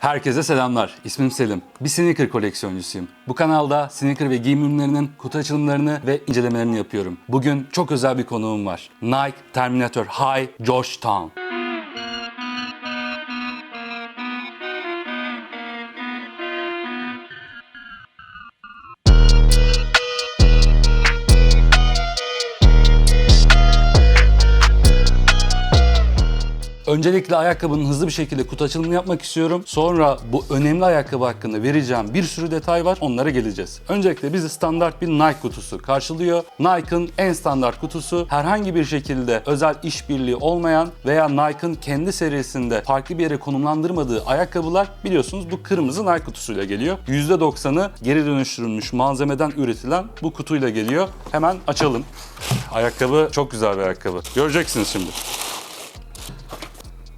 Herkese selamlar. İsmim Selim. Bir sneaker koleksiyoncusuyum. Bu kanalda sneaker ve giyim ürünlerinin kutu açılımlarını ve incelemelerini yapıyorum. Bugün çok özel bir konuğum var. Nike Terminator High Georgetown. Öncelikle ayakkabının hızlı bir şekilde kutu açılımını yapmak istiyorum. Sonra bu önemli ayakkabı hakkında vereceğim bir sürü detay var. Onlara geleceğiz. Öncelikle bizi standart bir Nike kutusu karşılıyor. Nike'ın en standart kutusu herhangi bir şekilde özel işbirliği olmayan veya Nike'ın kendi serisinde farklı bir yere konumlandırmadığı ayakkabılar biliyorsunuz bu kırmızı Nike kutusuyla geliyor. %90'ı geri dönüştürülmüş malzemeden üretilen bu kutuyla geliyor. Hemen açalım. Ayakkabı çok güzel bir ayakkabı. Göreceksiniz şimdi.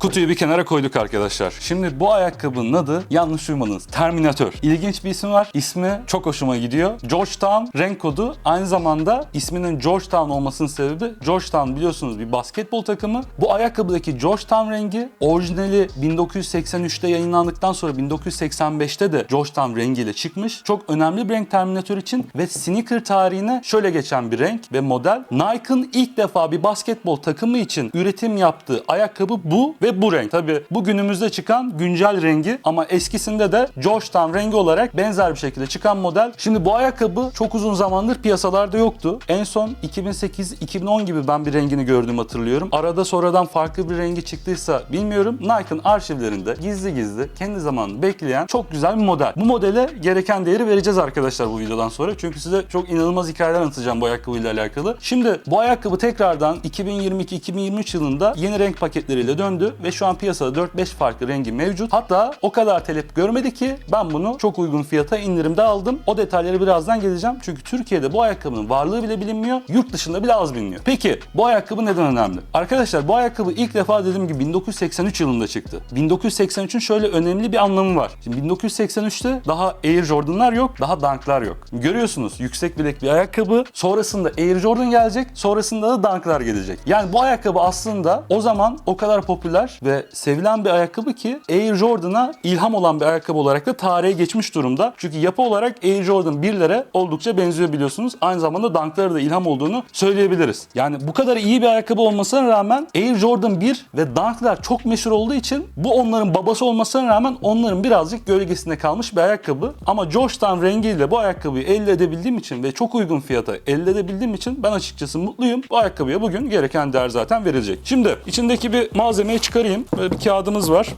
Kutuyu bir kenara koyduk arkadaşlar. Şimdi bu ayakkabının adı yanlış duymadınız. Terminator. İlginç bir ismi var. İsmi çok hoşuma gidiyor. Georgetown renk kodu. Aynı zamanda isminin Georgetown olmasının sebebi Georgetown biliyorsunuz bir basketbol takımı. Bu ayakkabıdaki Georgetown rengi orijinali 1983'te yayınlandıktan sonra 1985'te de Georgetown rengiyle çıkmış. Çok önemli bir renk Terminator için ve sneaker tarihine şöyle geçen bir renk ve model. Nike'ın ilk defa bir basketbol takımı için üretim yaptığı ayakkabı bu ve bu renk. Tabi bu günümüzde çıkan güncel rengi ama eskisinde de Georgetown rengi olarak benzer bir şekilde çıkan model. Şimdi bu ayakkabı çok uzun zamandır piyasalarda yoktu. En son 2008-2010 gibi ben bir rengini gördüm hatırlıyorum. Arada sonradan farklı bir rengi çıktıysa bilmiyorum. Nike'ın arşivlerinde gizli gizli kendi zamanını bekleyen çok güzel bir model. Bu modele gereken değeri vereceğiz arkadaşlar bu videodan sonra. Çünkü size çok inanılmaz hikayeler anlatacağım bu ayakkabıyla alakalı. Şimdi bu ayakkabı tekrardan 2022-2023 yılında yeni renk paketleriyle döndü ve şu an piyasada 4-5 farklı rengi mevcut. Hatta o kadar talep görmedi ki ben bunu çok uygun fiyata indirimde aldım. O detayları birazdan geleceğim. Çünkü Türkiye'de bu ayakkabının varlığı bile bilinmiyor. Yurt dışında bile az biliniyor. Peki bu ayakkabı neden önemli? Arkadaşlar bu ayakkabı ilk defa dediğim gibi 1983 yılında çıktı. 1983'ün şöyle önemli bir anlamı var. Şimdi 1983'te daha Air Jordan'lar yok, daha Dunk'lar yok. Görüyorsunuz yüksek bilek bir ayakkabı. Sonrasında Air Jordan gelecek, sonrasında da Dunk'lar gelecek. Yani bu ayakkabı aslında o zaman o kadar popüler ve sevilen bir ayakkabı ki Air Jordan'a ilham olan bir ayakkabı olarak da tarihe geçmiş durumda. Çünkü yapı olarak Air Jordan 1'lere oldukça benziyor biliyorsunuz. Aynı zamanda Dunk'lara da ilham olduğunu söyleyebiliriz. Yani bu kadar iyi bir ayakkabı olmasına rağmen Air Jordan 1 ve Dunk'lar çok meşhur olduğu için bu onların babası olmasına rağmen onların birazcık gölgesinde kalmış bir ayakkabı. Ama Georgetown rengiyle bu ayakkabıyı elde edebildiğim için ve çok uygun fiyata elde edebildiğim için ben açıkçası mutluyum. Bu ayakkabıya bugün gereken değer zaten verilecek. Şimdi içindeki bir malzemeyi çıkarayım. Böyle bir kağıdımız var.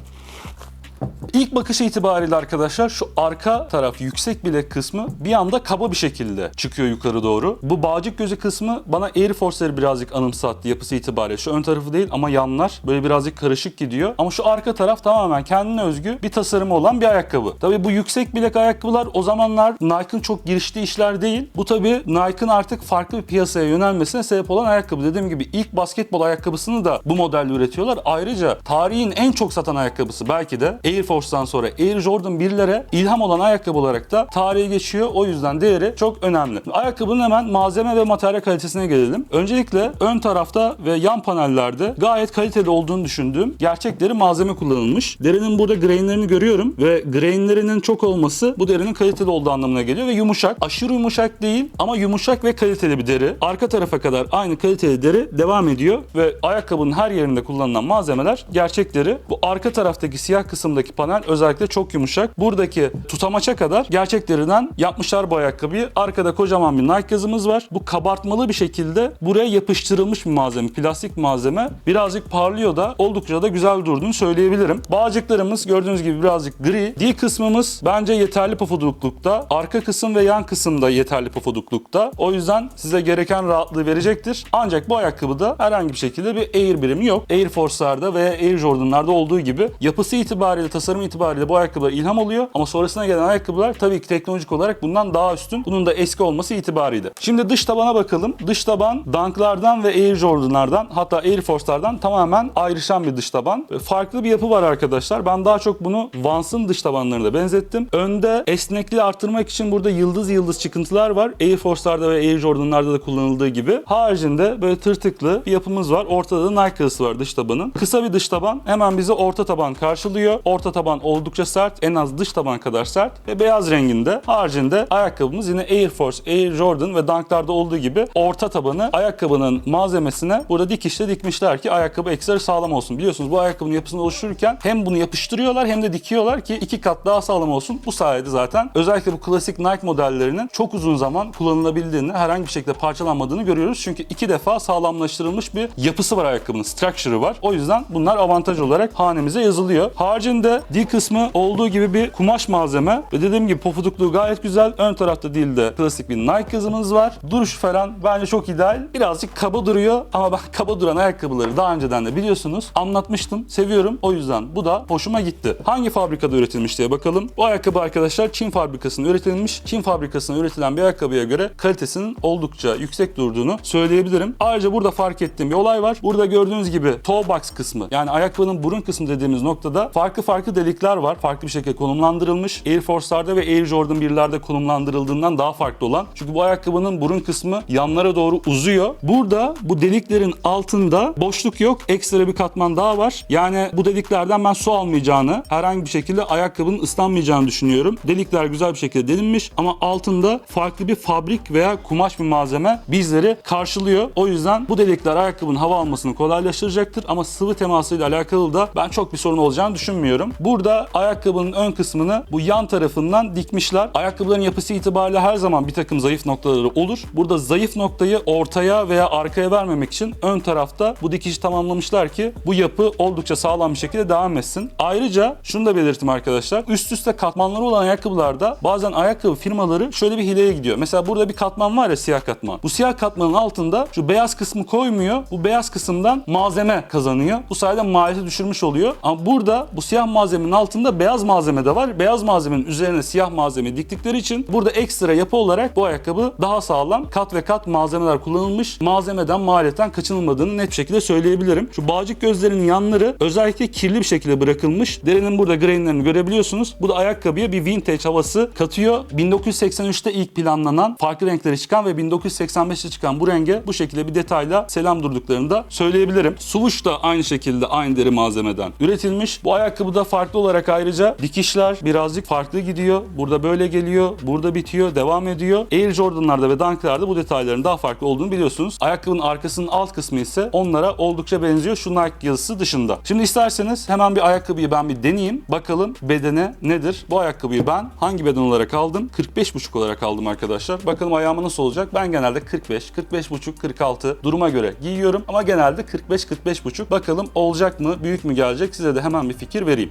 İlk bakış itibariyle arkadaşlar şu arka taraf yüksek bilek kısmı bir anda kaba bir şekilde çıkıyor yukarı doğru. Bu bağcık gözü kısmı bana Air Force'ları birazcık anımsattı yapısı itibariyle. Şu ön tarafı değil ama yanlar böyle birazcık karışık gidiyor. Ama şu arka taraf tamamen kendine özgü bir tasarımı olan bir ayakkabı. Tabii bu yüksek bilek ayakkabılar o zamanlar Nike'ın çok giriştiği işler değil. Bu tabii Nike'ın artık farklı bir piyasaya yönelmesine sebep olan ayakkabı. Dediğim gibi ilk basketbol ayakkabısını da bu modelle üretiyorlar. Ayrıca tarihin en çok satan ayakkabısı belki de Air Force'dan sonra Air Jordan 1'lere ilham olan ayakkabı olarak da tarihe geçiyor. O yüzden değeri çok önemli. Ayakkabının hemen malzeme ve materyal kalitesine gelelim. Öncelikle ön tarafta ve yan panellerde gayet kaliteli olduğunu düşündüğüm gerçek deri malzeme kullanılmış. Derinin burada grainlerini görüyorum ve grainlerinin çok olması bu derinin kaliteli olduğu anlamına geliyor ve yumuşak. Aşırı yumuşak değil ama yumuşak ve kaliteli bir deri. Arka tarafa kadar aynı kaliteli deri devam ediyor ve ayakkabının her yerinde kullanılan malzemeler gerçek deri. Bu arka taraftaki siyah kısımdaki panel özellikle çok yumuşak. Buradaki tutamaça kadar gerçek deriden yapmışlar bu ayakkabıyı. Arkada kocaman bir Nike yazımız var. Bu kabartmalı bir şekilde buraya yapıştırılmış bir malzeme, plastik malzeme. Birazcık parlıyor da oldukça da güzel durduğunu söyleyebilirim. Bağcıklarımız gördüğünüz gibi birazcık gri. D kısmımız bence yeterli pofuduklukta. Arka kısım ve yan kısım da yeterli pofuduklukta. O yüzden size gereken rahatlığı verecektir. Ancak bu ayakkabıda herhangi bir şekilde bir Air birimi yok. Air Force'larda veya Air Jordan'larda olduğu gibi yapısı itibariyle, tasarım itibariyle bu ayakkabılar ilham oluyor. Ama sonrasına gelen ayakkabılar tabii ki teknolojik olarak bundan daha üstün. Bunun da eski olması itibariyle. Şimdi dış tabana bakalım. Dış taban Dunk'lardan ve Air Jordan'lardan hatta Air Force'lardan tamamen ayrışan bir dış taban. Farklı bir yapı var arkadaşlar. Ben daha çok bunu Vans'ın dış tabanlarına benzettim. Önde esnekliği arttırmak için burada yıldız yıldız çıkıntılar var. Air Force'larda ve Air Jordan'larda da kullanıldığı gibi. Haricinde böyle tırtıklı bir yapımız var. Ortada da Nike var dış tabanın. Kısa bir dış taban hemen bizi orta taban karşılıyor. Orta taban oldukça sert. En az dış taban kadar sert. Ve beyaz renginde. Haricinde ayakkabımız yine Air Force, Air Jordan ve Dunk'larda olduğu gibi orta tabanı ayakkabının malzemesine burada dikişle dikmişler ki ayakkabı ekstra sağlam olsun. Biliyorsunuz bu ayakkabının yapısını oluştururken hem bunu yapıştırıyorlar hem de dikiyorlar ki iki kat daha sağlam olsun. Bu sayede zaten özellikle bu klasik Nike modellerinin çok uzun zaman kullanılabildiğini, herhangi bir şekilde parçalanmadığını görüyoruz. Çünkü iki defa sağlamlaştırılmış bir yapısı var ayakkabının, structure'ı var. O yüzden bunlar avantaj olarak hanemize yazılıyor. Haricinde D kısmı olduğu gibi bir kumaş malzeme ve dediğim gibi pofudukluğu gayet güzel. Ön tarafta değil de klasik bir Nike yazımız var. Duruş falan bence çok ideal. Birazcık kaba duruyor ama ben kaba duran ayakkabıları daha önceden de biliyorsunuz anlatmıştım. Seviyorum. O yüzden bu da hoşuma gitti. Hangi fabrikada üretilmiş diye bakalım. Bu ayakkabı arkadaşlar Çin fabrikasında üretilmiş. Çin fabrikasında üretilen bir ayakkabıya göre kalitesinin oldukça yüksek durduğunu söyleyebilirim. Ayrıca burada fark ettiğim bir olay var. Burada gördüğünüz gibi toe box kısmı yani ayakkabının burun kısmı dediğimiz noktada farklı farklı delikler var. Farklı bir şekilde konumlandırılmış. Air Force'larda ve Air Jordan 1'lerde konumlandırıldığından daha farklı olan. Çünkü bu ayakkabının burun kısmı yanlara doğru uzuyor. Burada bu deliklerin altında boşluk yok. Ekstra bir katman daha var. Yani bu deliklerden ben su almayacağını, herhangi bir şekilde ayakkabının ıslanmayacağını düşünüyorum. Delikler güzel bir şekilde delinmiş ama altında farklı bir fabrik veya kumaş bir malzeme bizleri karşılıyor. O yüzden bu delikler ayakkabının hava almasını kolaylaştıracaktır ama sıvı temasıyla alakalı da ben çok bir sorun olacağını düşünmüyorum. Burada ayakkabının ön kısmını bu yan tarafından dikmişler. Ayakkabıların yapısı itibariyle her zaman bir takım zayıf noktaları olur. Burada zayıf noktayı ortaya veya arkaya vermemek için ön tarafta bu dikişi tamamlamışlar ki bu yapı oldukça sağlam bir şekilde devam etsin. Ayrıca şunu da belirttim arkadaşlar. Üst üste katmanları olan ayakkabılarda bazen ayakkabı firmaları şöyle bir hileye gidiyor. Mesela burada bir katman var ya siyah katman. Bu siyah katmanın altında şu beyaz kısmı koymuyor. Bu beyaz kısımdan malzeme kazanıyor. Bu sayede maliyeti düşürmüş oluyor. Ama burada bu siyah malzemenin altında beyaz malzeme de var. Beyaz malzemenin üzerine siyah malzeme diktikleri için burada ekstra yapı olarak bu ayakkabı daha sağlam. Kat ve kat malzemeler kullanılmış. Malzemeden, maliyetten kaçınılmadığını net bir şekilde söyleyebilirim. Şu bağcık gözlerinin yanları özellikle kirli bir şekilde bırakılmış. Derinin burada grainlerini görebiliyorsunuz. Bu da ayakkabıya bir vintage havası katıyor. 1983'te ilk planlanan farklı renkleri çıkan ve 1985'te çıkan bu renge bu şekilde bir detayla selam durduklarını da söyleyebilirim. Swoosh da aynı şekilde aynı deri malzemeden üretilmiş. Bu ayakkabıda farklı olarak ayrıca dikişler birazcık farklı gidiyor. Burada böyle geliyor, burada bitiyor, devam ediyor. Air Jordan'larda ve Dunk'larda bu detayların daha farklı olduğunu biliyorsunuz. Ayakkabının arkasının alt kısmı ise onlara oldukça benziyor şu Nike yazısı dışında. Şimdi isterseniz hemen bir ayakkabıyı ben bir deneyeyim. Bakalım bedeni nedir? Bu ayakkabıyı ben hangi beden olarak aldım? 45,5 olarak aldım arkadaşlar. Bakalım ayağıma nasıl olacak? Ben genelde 45, 45,5, 46 duruma göre giyiyorum. Ama genelde 45-45,5. Bakalım olacak mı? Büyük mü gelecek? Size de hemen bir fikir vereyim.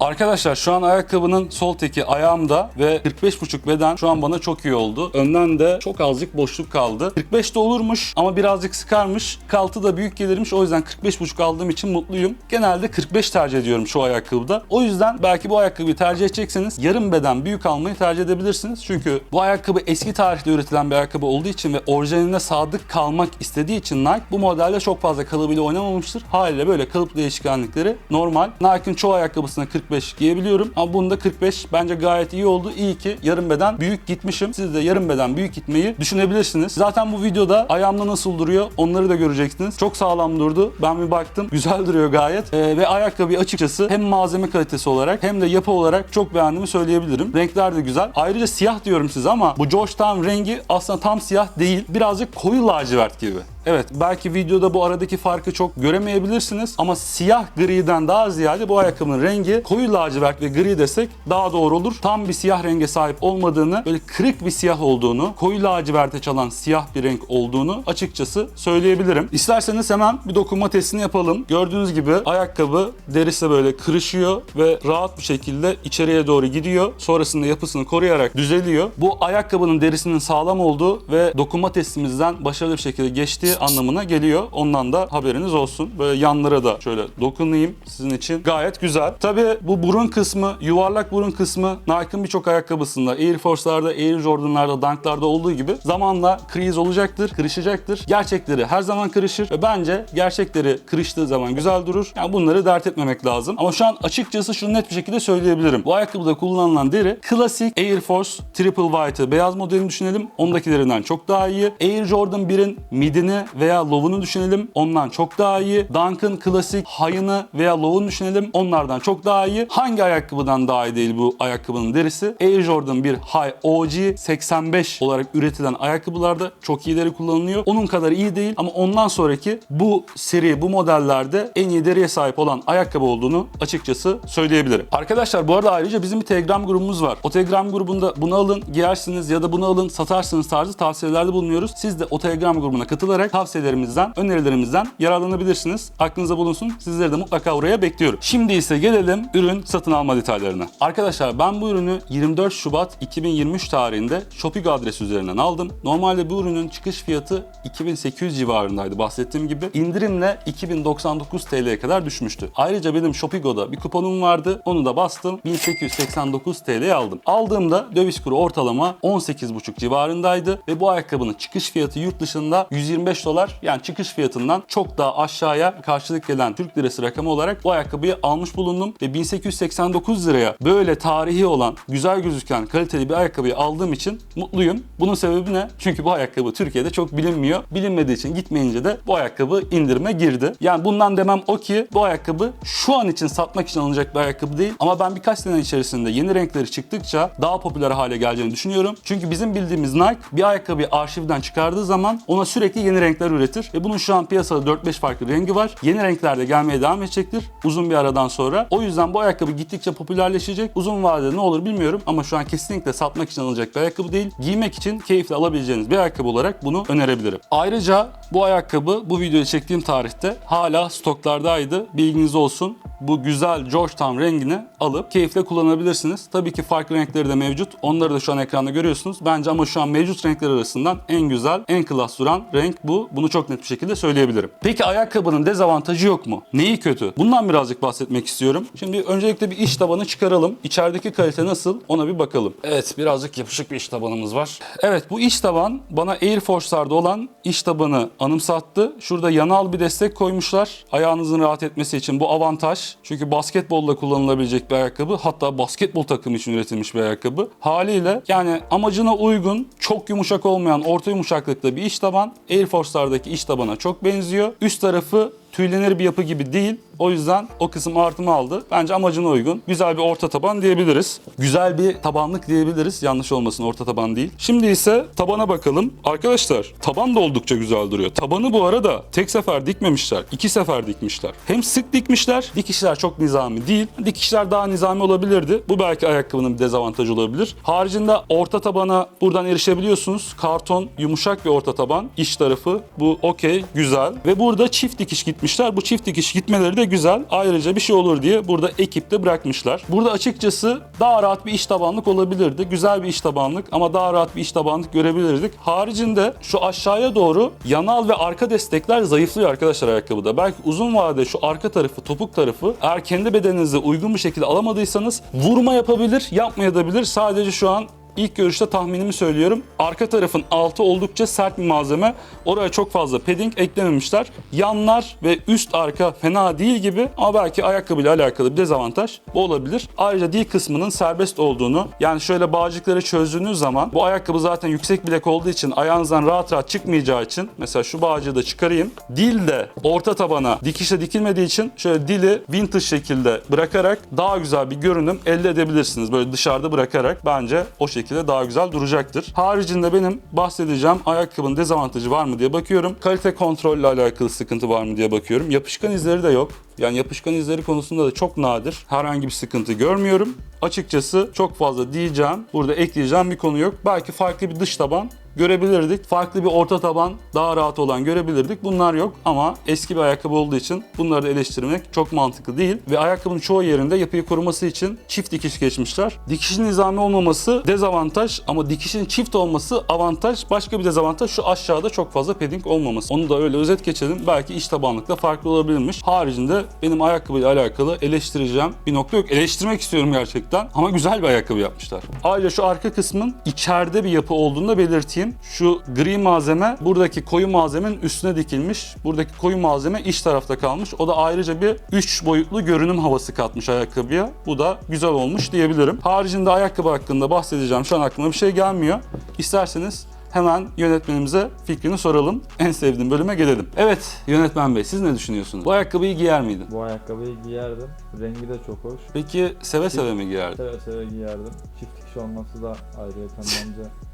Arkadaşlar şu an ayakkabının sol teki ayağımda ve 45,5 beden şu an bana çok iyi oldu. Önden de çok azıcık boşluk kaldı. 45 de olurmuş ama birazcık sıkarmış. 46 da büyük gelirmiş. O yüzden 45,5 aldığım için mutluyum. Genelde 45 tercih ediyorum şu ayakkabıda. O yüzden belki bu ayakkabıyı tercih edecekseniz yarım beden büyük almayı tercih edebilirsiniz. Çünkü bu ayakkabı eski tarihte üretilen bir ayakkabı olduğu için ve orijinaline sadık kalmak istediği için Nike bu modelde çok fazla kalıbıyla oynamamıştır. Haliyle böyle kalıp değişkenlikleri normal. Nike'ın çoğu ayakkabısına 45 giyebiliyorum ama bunda 45 bence gayet iyi oldu. İyi ki yarım beden büyük gitmişim. Siz de yarım beden büyük gitmeyi düşünebilirsiniz. Zaten bu videoda ayağımda nasıl duruyor onları da göreceksiniz. Çok sağlam durdu. Ben bir baktım. Güzel duruyor gayet. Ee, ve ayakkabıyı açıkçası hem malzeme kalitesi olarak hem de yapı olarak çok beğendiğimi söyleyebilirim. Renkler de güzel. Ayrıca siyah diyorum size ama bu Georgetown rengi aslında tam siyah değil. Birazcık koyu lacivert gibi. Evet belki videoda bu aradaki farkı çok göremeyebilirsiniz ama siyah griden daha ziyade bu ayakkabının rengi koyu lacivert ve gri desek daha doğru olur. Tam bir siyah renge sahip olmadığını, böyle kırık bir siyah olduğunu, koyu laciverte çalan siyah bir renk olduğunu açıkçası söyleyebilirim. İsterseniz hemen bir dokunma testini yapalım. Gördüğünüz gibi ayakkabı derisi böyle kırışıyor ve rahat bir şekilde içeriye doğru gidiyor. Sonrasında yapısını koruyarak düzeliyor. Bu ayakkabının derisinin sağlam olduğu ve dokunma testimizden başarılı bir şekilde geçtiği anlamına geliyor. Ondan da haberiniz olsun. Böyle yanlara da şöyle dokunayım sizin için. Gayet güzel. Tabi bu burun kısmı, yuvarlak burun kısmı Nike'ın birçok ayakkabısında, Air Force'larda, Air Jordan'larda, Dunk'larda olduğu gibi zamanla kriz olacaktır, kırışacaktır. Gerçekleri her zaman kırışır ve bence gerçekleri kırıştığı zaman güzel durur. Yani bunları dert etmemek lazım. Ama şu an açıkçası şunu net bir şekilde söyleyebilirim. Bu ayakkabıda kullanılan deri klasik Air Force Triple White'ı beyaz modelini düşünelim. Ondakilerinden çok daha iyi. Air Jordan 1'in midini veya low'unu düşünelim. Ondan çok daha iyi. Dunk'ın klasik high'ını veya low'unu düşünelim. Onlardan çok daha iyi. Hangi ayakkabıdan daha iyi değil bu ayakkabının derisi? Air Jordan bir High OG 85 olarak üretilen ayakkabılarda çok iyileri kullanılıyor. Onun kadar iyi değil ama ondan sonraki bu seri, bu modellerde en iyi deriye sahip olan ayakkabı olduğunu açıkçası söyleyebilirim. Arkadaşlar bu arada ayrıca bizim bir Telegram grubumuz var. O Telegram grubunda bunu alın, giyersiniz ya da bunu alın, satarsınız tarzı tavsiyelerde bulunuyoruz. Siz de o Telegram grubuna katılarak tavsiyelerimizden, önerilerimizden yararlanabilirsiniz. Aklınızda bulunsun. Sizleri de mutlaka oraya bekliyorum. Şimdi ise gelelim ürün satın alma detaylarına. Arkadaşlar ben bu ürünü 24 Şubat 2023 tarihinde Shopee adresi üzerinden aldım. Normalde bu ürünün çıkış fiyatı 2800 civarındaydı bahsettiğim gibi. İndirimle 2099 TL'ye kadar düşmüştü. Ayrıca benim Shopigo'da bir kuponum vardı. Onu da bastım. 1889 TL'ye aldım. Aldığımda döviz kuru ortalama 18,5 civarındaydı ve bu ayakkabının çıkış fiyatı yurt dışında 125 dolar. Yani çıkış fiyatından çok daha aşağıya karşılık gelen Türk lirası rakamı olarak bu ayakkabıyı almış bulundum ve 1889 liraya böyle tarihi olan, güzel gözüken, kaliteli bir ayakkabıyı aldığım için mutluyum. Bunun sebebi ne? Çünkü bu ayakkabı Türkiye'de çok bilinmiyor. Bilinmediği için gitmeyince de bu ayakkabı indirime girdi. Yani bundan demem o ki bu ayakkabı şu an için satmak için alınacak bir ayakkabı değil. Ama ben birkaç sene içerisinde yeni renkleri çıktıkça daha popüler hale geleceğini düşünüyorum. Çünkü bizim bildiğimiz Nike bir ayakkabıyı arşivden çıkardığı zaman ona sürekli yeni renkler üretir. Ve bunun şu an piyasada 4-5 farklı rengi var. Yeni renkler de gelmeye devam edecektir uzun bir aradan sonra. O yüzden bu ayakkabı gittikçe popülerleşecek. Uzun vadede ne olur bilmiyorum ama şu an kesinlikle satmak için alınacak bir ayakkabı değil. Giymek için keyifle alabileceğiniz bir ayakkabı olarak bunu önerebilirim. Ayrıca bu ayakkabı bu videoyu çektiğim tarihte hala stoklardaydı. Bilginiz olsun bu güzel Georgetown rengini alıp keyifle kullanabilirsiniz. Tabii ki farklı renkleri de mevcut. Onları da şu an ekranda görüyorsunuz. Bence ama şu an mevcut renkler arasından en güzel, en klas duran renk bu. Bunu çok net bir şekilde söyleyebilirim. Peki ayakkabının dezavantajı yok mu? Neyi kötü? Bundan birazcık bahsetmek istiyorum. Şimdi öncelikle bir iç tabanı çıkaralım. İçerideki kalite nasıl? Ona bir bakalım. Evet, birazcık yapışık bir iç tabanımız var. Evet, bu iç taban bana Air Force'larda olan iç tabanı anımsattı. Şurada yanal bir destek koymuşlar. Ayağınızın rahat etmesi için bu avantaj. Çünkü basketbolda kullanılabilecek bir ayakkabı. Hatta basketbol takımı için üretilmiş bir ayakkabı. Haliyle yani amacına uygun, çok yumuşak olmayan orta yumuşaklıkta bir iç taban. Air Force'lardaki iç tabana çok benziyor. Üst tarafı tüylenir bir yapı gibi değil. O yüzden o kısım artımı aldı. Bence amacına uygun. Güzel bir orta taban diyebiliriz. Güzel bir tabanlık diyebiliriz. Yanlış olmasın orta taban değil. Şimdi ise tabana bakalım. Arkadaşlar taban da oldukça güzel duruyor. Tabanı bu arada tek sefer dikmemişler. iki sefer dikmişler. Hem sık dikmişler. Dikişler çok nizami değil. Dikişler daha nizami olabilirdi. Bu belki ayakkabının bir dezavantajı olabilir. Haricinde orta tabana buradan erişebiliyorsunuz. Karton yumuşak bir orta taban. İç tarafı bu okey güzel. Ve burada çift dikiş gitmişler. Bu çift dikiş gitmeleri de güzel. Ayrıca bir şey olur diye burada ekipte bırakmışlar. Burada açıkçası daha rahat bir iç tabanlık olabilirdi. Güzel bir iç tabanlık ama daha rahat bir iç tabanlık görebilirdik. Haricinde şu aşağıya doğru yanal ve arka destekler zayıflıyor arkadaşlar ayakkabıda. Belki uzun vadede şu arka tarafı, topuk tarafı eğer kendi bedeninize uygun bir şekilde alamadıysanız vurma yapabilir, yapmayabilir. Sadece şu an İlk görüşte tahminimi söylüyorum. Arka tarafın altı oldukça sert bir malzeme. Oraya çok fazla padding eklememişler. Yanlar ve üst arka fena değil gibi ama belki ayakkabıyla alakalı bir dezavantaj bu olabilir. Ayrıca dil kısmının serbest olduğunu yani şöyle bağcıkları çözdüğünüz zaman bu ayakkabı zaten yüksek bilek olduğu için ayağınızdan rahat rahat çıkmayacağı için mesela şu bağcığı da çıkarayım. Dil de orta tabana dikişle dikilmediği için şöyle dili vintage şekilde bırakarak daha güzel bir görünüm elde edebilirsiniz. Böyle dışarıda bırakarak bence o şekilde daha güzel duracaktır. Haricinde benim bahsedeceğim ayakkabının dezavantajı var mı diye bakıyorum. Kalite kontrolle alakalı sıkıntı var mı diye bakıyorum. Yapışkan izleri de yok. Yani yapışkan izleri konusunda da çok nadir. Herhangi bir sıkıntı görmüyorum. Açıkçası çok fazla diyeceğim, burada ekleyeceğim bir konu yok. Belki farklı bir dış taban görebilirdik. Farklı bir orta taban daha rahat olan görebilirdik. Bunlar yok ama eski bir ayakkabı olduğu için bunları da eleştirmek çok mantıklı değil. Ve ayakkabının çoğu yerinde yapıyı koruması için çift dikiş geçmişler. Dikişin nizami olmaması dezavantaj ama dikişin çift olması avantaj. Başka bir dezavantaj şu aşağıda çok fazla padding olmaması. Onu da öyle özet geçelim. Belki iç tabanlıkta farklı olabilirmiş. Haricinde benim ayakkabıyla alakalı eleştireceğim bir nokta yok. Eleştirmek istiyorum gerçekten ama güzel bir ayakkabı yapmışlar. Ayrıca şu arka kısmın içeride bir yapı olduğunu da belirteyim. Şu gri malzeme buradaki koyu malzemenin üstüne dikilmiş. Buradaki koyu malzeme iç tarafta kalmış. O da ayrıca bir 3 boyutlu görünüm havası katmış ayakkabıya. Bu da güzel olmuş diyebilirim. Haricinde ayakkabı hakkında bahsedeceğim. Şu an aklıma bir şey gelmiyor. İsterseniz hemen yönetmenimize fikrini soralım. En sevdiğim bölüme gelelim. Evet yönetmen bey siz ne düşünüyorsunuz? Bu ayakkabıyı giyer miydin? Bu ayakkabıyı giyerdim. Rengi de çok hoş. Peki seve seve mi giyerdin? Seve seve giyerdim. Çift dikiş olması da ayrıyeten bence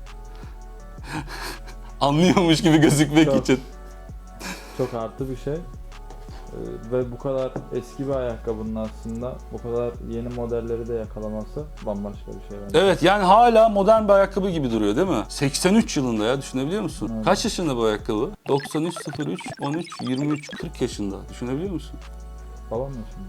Anlıyormuş gibi gözükmek Çok. için. çok artı bir şey. Ee, Ve bu kadar eski bir ayakkabının aslında bu kadar yeni modelleri de yakalaması bambaşka bir şey bence. Evet yani hala modern bir ayakkabı gibi duruyor değil mi? 83 yılında ya düşünebiliyor musun? Evet. Kaç yaşında bu ayakkabı? 93, 03, 13, 23, 40 yaşında. Düşünebiliyor musun? Falan mı şimdi?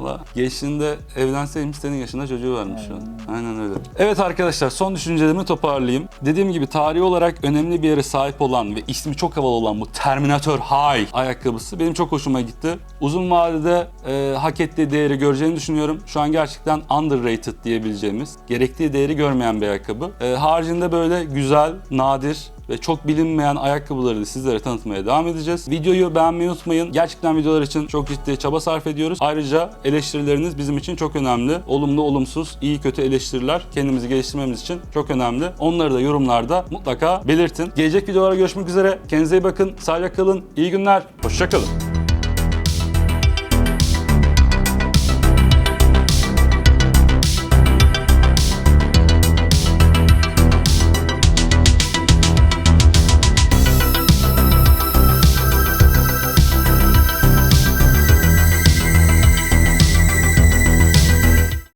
Allah. Gençliğinde evlenseymiş senin yaşında çocuğu varmış şu an. Aynen. Aynen öyle. Evet arkadaşlar son düşüncelerimi toparlayayım. Dediğim gibi tarihi olarak önemli bir yere sahip olan ve ismi çok havalı olan bu Terminator High ayakkabısı benim çok hoşuma gitti. Uzun vadede e, hak ettiği değeri göreceğini düşünüyorum. Şu an gerçekten underrated diyebileceğimiz, gerektiği değeri görmeyen bir ayakkabı. E, haricinde böyle güzel, nadir ve çok bilinmeyen ayakkabıları da sizlere tanıtmaya devam edeceğiz. Videoyu beğenmeyi unutmayın. Gerçekten videolar için çok ciddi çaba sarf ediyoruz. Ayrıca eleştirileriniz bizim için çok önemli. Olumlu, olumsuz, iyi kötü eleştiriler kendimizi geliştirmemiz için çok önemli. Onları da yorumlarda mutlaka belirtin. Gelecek videolara görüşmek üzere. Kendinize iyi bakın. Sağlıcakla kalın. İyi günler. Hoşçakalın.